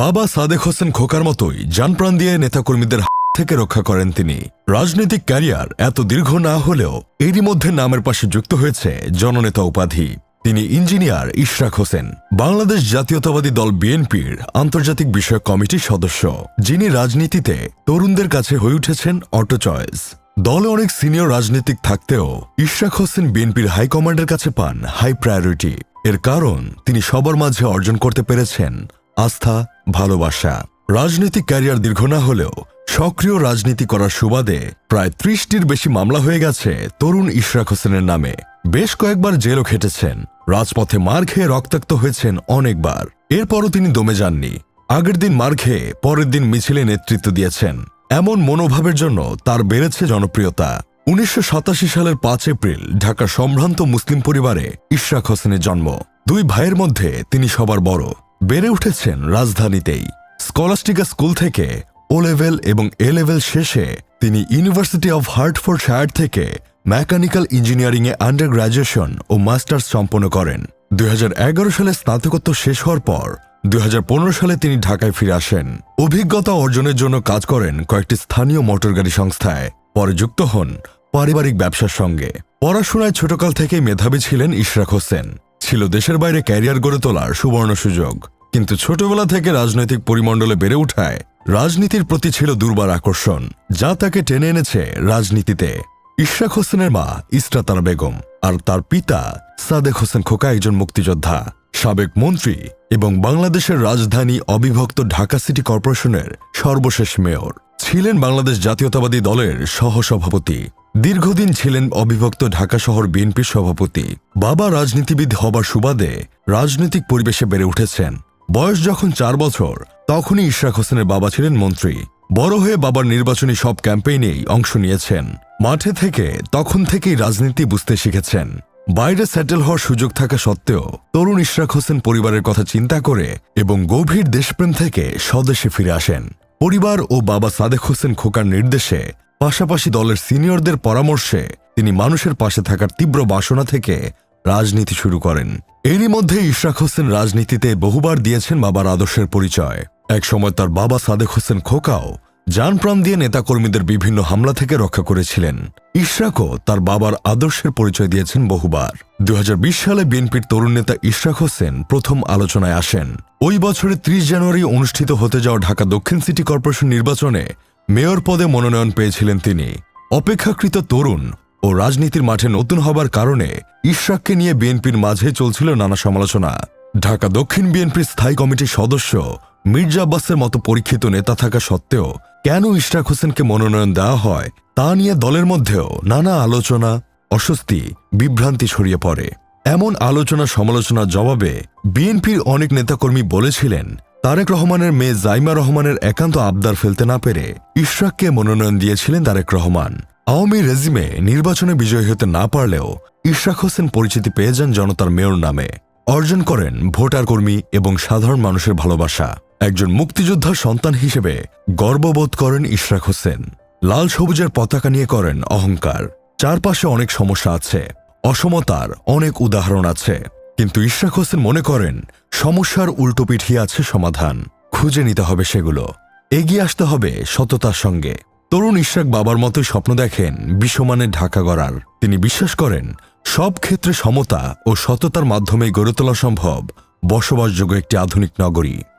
বাবা সাদেক হোসেন খোকার মতোই জানপ্রাণ দিয়ে নেতাকর্মীদের থেকে রক্ষা করেন তিনি। রাজনৈতিক ক্যারিয়ার এত দীর্ঘ না হলেও এরই মধ্যে নামের পাশে যুক্ত হয়েছে জননেতা উপাধি। তিনি ইঞ্জিনিয়ার ইশরাক হোসেন, বাংলাদেশ জাতীয়তাবাদী দল বিএনপির আন্তর্জাতিক বিষয়ক কমিটির সদস্য, যিনি রাজনীতিতে তরুণদের কাছে হয়ে উঠেছেন অটো চয়েস। দলে অনেক সিনিয়র রাজনীতিক থাকতেও ইশরাক হোসেন বিএনপির হাইকমান্ডের কাছে পান হাই প্রায়োরিটি। এর কারণ তিনি সবার মাঝে অর্জন করতে পেরেছেন আস্থা ভালোবাসা। রাজনৈতিক ক্যারিয়ার দীর্ঘ না হলেও সক্রিয় রাজনীতি করার সুবাদে প্রায় ত্রিশটির বেশি মামলা হয়ে গেছে তরুণ ইশরাক হোসেনের নামে। বেশ কয়েকবার জেলও খেটেছেন। রাজপথে মার খেয়ে রক্তাক্ত হয়েছেন অনেকবার। এরপরও তিনি দমে যাননি। আগের দিন মার খেয়ে পরের দিন মিছিলে নেতৃত্ব দিয়েছেন। এমন মনোভাবের জন্য তার বেড়েছে জনপ্রিয়তা। উনিশশো সাতাশি সালের পাঁচ এপ্রিল ঢাকার সম্ভ্রান্ত মুসলিম পরিবারে ইশরাক হোসেনের জন্ম। দুই ভাইয়ের মধ্যে তিনি সবার বড়। বেড়ে উঠেছেন রাজধানীতেই। স্কলাস্টিকা স্কুল থেকে ও লেভেল এবং এ লেভেল শেষে তিনি ইউনিভার্সিটি অব হার্টফোর্ড শায়ার থেকে মেকানিক্যাল ইঞ্জিনিয়ারিংয়ে আন্ডার গ্রাজুয়েশন ও মাস্টার্স সম্পন্ন করেন। দুই হাজার এগারো সালে স্নাতকোত্তর শেষ হওয়ার পর দুই হাজার পনেরো সালে তিনি ঢাকায় ফিরে আসেন। অভিজ্ঞতা অর্জনের জন্য কাজ করেন কয়েকটি স্থানীয় মোটরগাড়ি সংস্থায়। পরে যুক্ত হন পারিবারিক ব্যবসার সঙ্গে। পড়াশোনায় ছোটকাল থেকেই মেধাবী ছিলেন ইশরাক হোসেন। ছিল দেশের বাইরে ক্যারিয়ার গড়ে তোলার সুবর্ণ সুযোগ। কিন্তু ছোটবেলা থেকে রাজনৈতিক পরিমণ্ডলে বেড়ে ওঠায় রাজনীতির প্রতি ছিল দুর্বার আকর্ষণ, যা তাকে টেনে এনেছে রাজনীতিতে। ইশরাক হোসেনের মা ইস্রাতারা বেগম আর তার পিতা সাদেক হোসেন খোকা একজন মুক্তিযোদ্ধা, সাবেক মন্ত্রী এবং বাংলাদেশের রাজধানী অবিভক্ত ঢাকা সিটি কর্পোরেশনের সর্বশেষ মেয়র। ছিলেন বাংলাদেশ জাতীয়তাবাদী দলের সহসভাপতি। দীর্ঘদিন ছিলেন অবিভক্ত ঢাকা শহর বিএনপির সভাপতি। বাবা রাজনীতিবিদ হবার সুবাদে রাজনৈতিক পরিবেশে বেড়ে উঠেছেন। বয়স যখন চার বছর, তখনই ইশরাক হোসেনের বাবা ছিলেন মন্ত্রী। বড় হয়ে বাবার নির্বাচনী সব ক্যাম্পেইনেই অংশ নিয়েছেন। মাঠে থেকে, তখন থেকেই রাজনীতি বুঝতে শিখেছেন। বাইরে সেটেল হওয়ার সুযোগ থাকা সত্ত্বেও, তরুণ ইশরাক হোসেন পরিবারের কথা চিন্তা করে এবং গভীর দেশপ্রেম থেকে স্বদেশে ফিরে আসেন। পরিবার ও বাবা সাদেক হোসেন খোকার নির্দেশে, পাশাপাশি দলের সিনিয়রদের পরামর্শে তিনি মানুষের পাশে থাকার তীব্র বাসনা থেকে রাজনীতি শুরু করেন। এরই মধ্যে ইশরাক হোসেন রাজনীতিতে বহুবার দিয়েছেন বাবার আদর্শের পরিচয়। একসময় তার বাবা সাদেক হোসেন খোকাও যানপ্রাণ দিয়ে নেতাকর্মীদের বিভিন্ন হামলা থেকে রক্ষা করেছিলেন। ইশরাকও তার বাবার আদর্শের পরিচয় দিয়েছেন বহুবার। দু হাজার বিশ সালে বিএনপির তরুণ নেতা ইশরাক হোসেন প্রথম আলোচনায় আসেন। ওই বছরের ত্রিশ জানুয়ারি অনুষ্ঠিত হতে যাওয়া ঢাকা দক্ষিণ সিটি কর্পোরেশন নির্বাচনে মেয়র পদে মনোনয়ন পেয়েছিলেন তিনি। অপেক্ষাকৃত তরুণ ও রাজনীতির মাঠে নতুন হবার কারণে ইশরাককে নিয়ে বিএনপির মাঝে চলছিল নানা সমালোচনা। ঢাকা দক্ষিণ বিএনপির স্থায়ী কমিটির সদস্য মির্জা আব্বাসের মতো পরীক্ষিত নেতা থাকা সত্ত্বেও কেন ইশরাক হোসেনকে মনোনয়ন দেওয়া হয় তা নিয়ে দলের মধ্যেও নানা আলোচনা, অস্বস্তি, বিভ্রান্তি ছড়িয়ে পড়ে। এমন আলোচনা সমালোচনার জবাবে বিএনপির অনেক নেতাকর্মী বলেছিলেন, তারেক রহমানের মেয়ে জাইমা রহমানের একান্ত আবদার ফেলতে না পেরে ইশরাককে মনোনয়ন দিয়েছিলেন তারেক রহমান। আওয়ামী রেজিমে নির্বাচনে বিজয়ী হতে না পারলেও ইশরাক হোসেন পরিচিতি পেয়ে যান জনতার মেয়র নামে। অর্জন করেন ভোটার কর্মী এবং সাধারণ মানুষের ভালোবাসা। একজন মুক্তিযোদ্ধার সন্তান হিসেবে গর্ববোধ করেন ইশরাক হোসেন। লাল সবুজের পতাকা নিয়ে করেন অহংকার। চারপাশে অনেক সমস্যা আছে। অসমতার অনেক উদাহরণ আছে। কিন্তু ইশরাক হোসেন মনে করেন, সমস্যার উল্টো পিঠিয়ে আছে সমাধান। খুঁজে নিতে হবে সেগুলো। এগিয়ে আসতে হবে সততার সঙ্গে। তরুণ ইশরাক বাবার মতো স্বপ্ন দেখেন বিশ্বমানের ঢাকা গড়ার। তিনি বিশ্বাস করেন, সব ক্ষেত্রে সমতা ও সততার মাধ্যমে গড়ে তোলা সম্ভব বসবাসযোগ্য একটি আধুনিক নগরী।